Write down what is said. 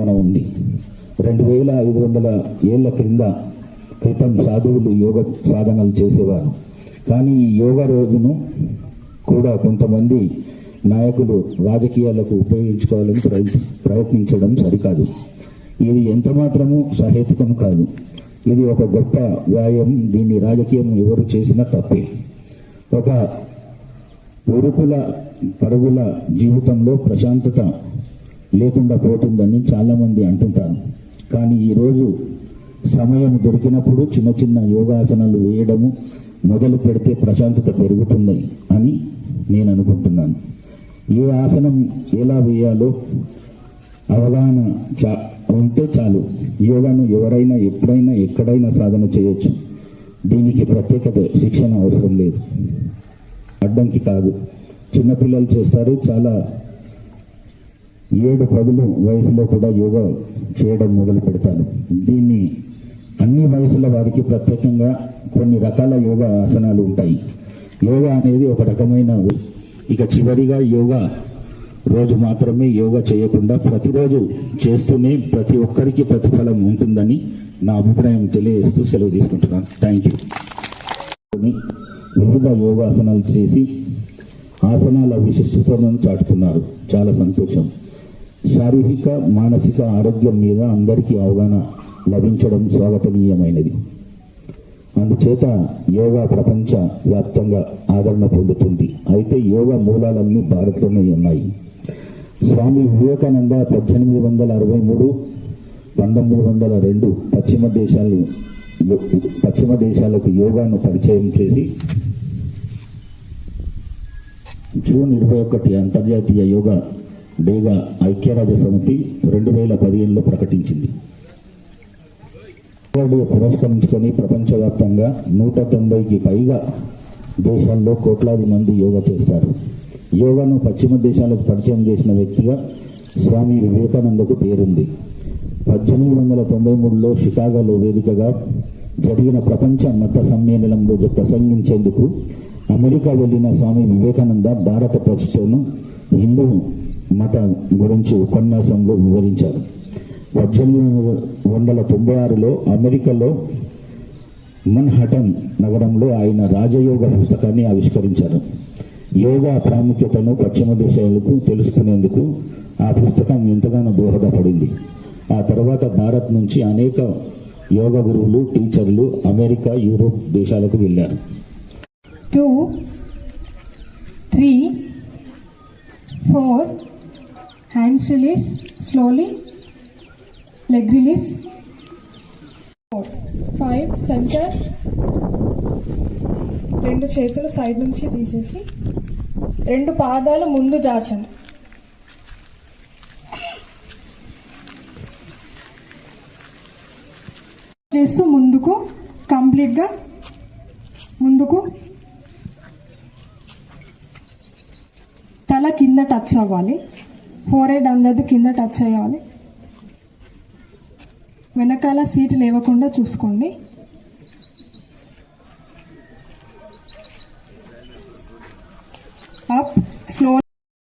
ఉంది. రెండు వేల ఐదు వందల ఏళ్ళ క్రింద క్రితం సాధువులు యోగ సాధనలు చేసేవారు. కానీ ఈ యోగ రోజును కూడా కొంతమంది నాయకులు రాజకీయాలకు ఉపయోగించుకోవాలని ప్రయత్- ప్రయత్నించడం సరికాదు. ఇది ఎంత మాత్రము సహేతుకం కాదు. ఇది ఒక గొప్ప వ్యాయామం దీన్ని రాజకీయం ఎవరు చేసినా తప్పే. ఒక ఉరుకుల పరుగుల జీవితంలో ప్రశాంతత లేకుండా పోతుందని చాలామంది అంటుంటారు. కానీ ఈరోజు సమయం దొరికినప్పుడు చిన్న చిన్న యోగాసనాలు వేయడము మొదలు పెడితే ప్రశాంతత పెరుగుతుంది అని నేను అనుకుంటున్నాను. ఏ ఆసనం ఎలా వేయాలో అవగాహన చా ఉంటే చాలు. యోగాను ఎవరైనా ఎప్పుడైనా ఎక్కడైనా సాధన చేయొచ్చు. దీనికి ప్రత్యేకత శిక్షణ అవసరం లేదు. అడ్డంకి కాదు. చిన్నపిల్లలు చేస్తారు చాలా ఏడు పదులు వయసులో కూడా యోగా చేయడం మొదలు పెడతారు దీన్ని అన్ని వయసుల వారికి ప్రత్యేకంగా కొన్ని రకాల యోగా ఆసనాలు ఉంటాయి. యోగా అనేది ఒక రకమైన ఇక చివరిగా యోగా. రోజు మాత్రమే యోగా చేయకుండా ప్రతిరోజు చేస్తూనే ప్రతి ఒక్కరికి ప్రతిఫలం ఉంటుందని నా అభిప్రాయం తెలియజేస్తూ సెలవు తీసుకుంటున్నాను. థ్యాంక్ యూ వివిధ యోగాసనాలు చేసి ఆసనాల విశిష్టతను చాటుతున్నారు. చాలా సంతోషం. శారీరక మానసిక ఆరోగ్యం మీద అందరికీ అవగాహన లభించడం స్వాగతనీయమైనది. అందుచేత యోగా ప్రపంచ వ్యాప్తంగా ఆదరణ పొందుతుంది. అయితే యోగా మూలాలన్నీ భారత్లోనే ఉన్నాయి. స్వామి వివేకానంద పద్దెనిమిది వందల అరవై మూడు పంతొమ్మిది వందల రెండు పశ్చిమ దేశాలు పశ్చిమ దేశాలకు యోగాను పరిచయం చేసి జూన్ ఇరవై ఒకటి అంతర్జాతీయ యోగా డేగా ఐక్యరాజ్య సమితి రెండు వేల పదిహేనులో ప్రకటించింది పురస్కరించుకొని ప్రపంచవ్యాప్తంగా నూట తొంభైకి పైగా దేశాల్లో కోట్లాది మంది యోగా చేస్తారు. యోగాను పశ్చిమ దేశాలకు పరిచయం చేసిన వ్యక్తిగా స్వామి వివేకానందకు పేరుంది. పద్దెనిమిది వందల తొంభై మూడులో షికాగోలో వేదికగా జరిగిన ప్రపంచ మత సమ్మేళనంలో ప్రసంగించేందుకు అమెరికా వెళ్ళిన స్వామి వివేకానంద భారత ప్రతిష్టను హిందూ మత గురించి ఉపన్యాసంలో వివరించారు. పద్దెనిమిది వందల తొంభై ఆరులో అమెరికాలో మన్హటన్ నగరంలో ఆయన రాజయోగ పుస్తకాన్ని ఆవిష్కరించారు. యోగా ప్రాముఖ్యతను పశ్చిమ దేశాలకు తెలుసుకునేందుకు ఆ పుస్తకం ఎంతగానో దోహదపడింది. ఆ తర్వాత భారత్ నుంచి అనేక యోగ గురువులు టీచర్లు అమెరికా యూరోప్ దేశాలకు వెళ్ళారు. Two three four arms release slowly, leg release, four, five, center, రెండు చేతులు సైడ్ నుంచి తీసేసి రెండు పాదాలు ముందు దాచండి చేస్తూ ముందుకు కంప్లీట్గా ముందుకు. తల కింద టచ్ అవ్వాలి. ఫోర్ ఎయిడ్ అందరిది కింద టచ్ చేయాలి. వెనకాల సీట్ లేవకుండా చూసుకోండి. Up slow